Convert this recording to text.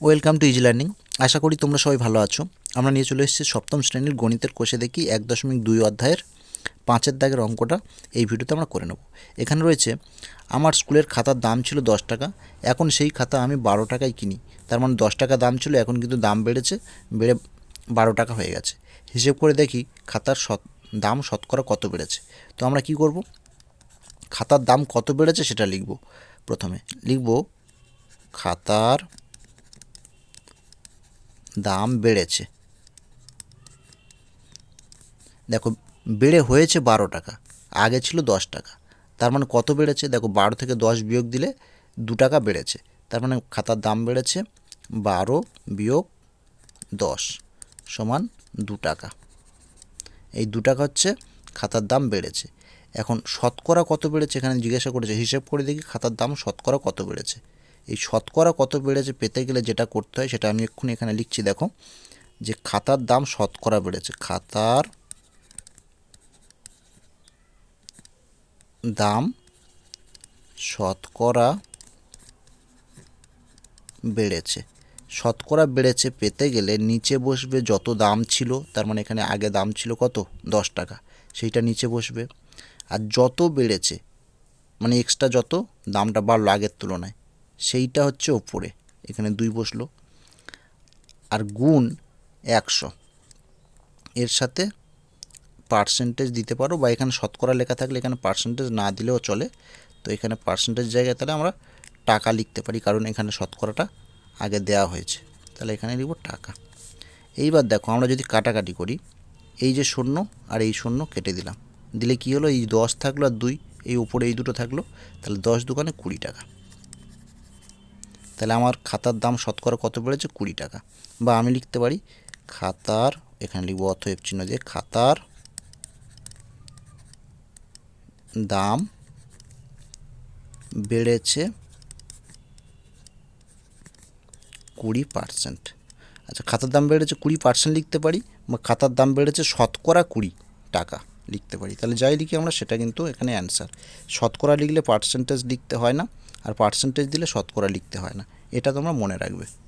Welcome to easy learning আশা করি তোমরা সবাই ভালো আছো। আমরা নিয়ে চলে এসেছি সপ্তম শ্রেণির গণিতের কোষে দেখি এক দশমিক দুই অধ্যায়ের পাঁচের দাগের অঙ্কটা। এই ভিডিওতে আমরা করে নেব। এখানে রয়েছে, আমার স্কুলের খাতার দাম ছিল দশ টাকা, এখন সেই খাতা আমি বারো টাকায় কিনি। তার মানে দশ টাকা দাম ছিল, এখন কিন্তু দাম বেড়েছে, বেড়ে বারো টাকা হয়ে গেছে। হিসেব করে দেখি খাতার শত দাম শতকরা কত বেড়েছে। তো আমরা কি করব? খাতার দাম কত বেড়েছে সেটা লিখব। প্রথমে লিখব খাতার দাম বেড়েছে। দেখো, বেড়ে হয়েছে বারো টাকা, আগে ছিল দশ টাকা। তার মানে কত বেড়েছে? দেখো, বারো থেকে দশ বিয়োগ দিলে দু টাকা বেড়েছে। তার মানে খাতার দাম বেড়েছে বারো বিয়োগ দশ সমান দু টাকা। এই দু টাকা হচ্ছে খাতার দাম বেড়েছে। এখন শতকরা কত বেড়েছে? এখানে জিজ্ঞাসা করেছে, হিসেব করে দেখি খাতার দাম শতকরা কত বেড়েছে। এই শতকরা কত বেড়েছে পেতে গেলে যেটা করতে হয় সেটা আমি এক্ষুনি এখানে লিখছি, দেখো। যে খাতার দাম শতকরা বেড়েছে। খাতার দাম শতকরা বেড়েছে। শতকরা বেড়েছে পেতে গেলে নিচে বসবে যত দাম ছিল, তার মানে এখানে আগে দাম ছিল কত? দশ টাকা। সেইটা নিচে বসবে। আর যত বেড়েছে মানে এক্সট্রা যত, দামটা বাড়লো আগের তুলনায়। সেইটা হচ্ছে ওপরে। এখানে দুই বসল। আর গুণ একশো। এর সাথে পার্সেন্টেজ দিতে পারো বা এখানে শতকরা লেখা থাকলে এখানে পার্সেন্টেজ না দিলেও চলে। তো এখানে পার্সেন্টেজ জায়গায় তাহলে আমরা টাকা লিখতে পারি, কারণ এখানে শতকরাটা আগে দেওয়া হয়েছে। তাহলে এখানে লিখব টাকা। এইবার দেখো, আমরা যদি কাটাকাটি করি, এই যে শূন্য আর এই শূন্য কেটে দিলাম। দিলে কি হলো? এই দশ থাকল আর দুই, এই উপরে এই দুটো থাকল। তাহলে দশ দোকানে কুড়ি টাকা। তাহলে আমার খাতার দাম শতকরা কত বেড়েছে কুড়ি টাকা। বা আমি লিখতে পারি, খাতার, এখানে লিখব অথব চিহ্ন দিয়ে, খাতার দাম বেড়েছে কুড়ি পার্সেন্ট। আচ্ছা খাতার দাম বেড়েছে কুড়ি পার্সেন্ট লিখতে পারি, বা খাতার দাম বেড়েছে শতকরা কুড়ি টাকা লিখতে পারি। তাহলে যাই লিখি আমরা, সেটা কিন্তু এখানে অ্যান্সার শতকরা লিখলে পার্সেন্টেজ লিখতে হয় না, আর পার্সেন্টেজ দিলে শতকরা লিখতে হয় না। এটা তোমরা মনে রাখবে।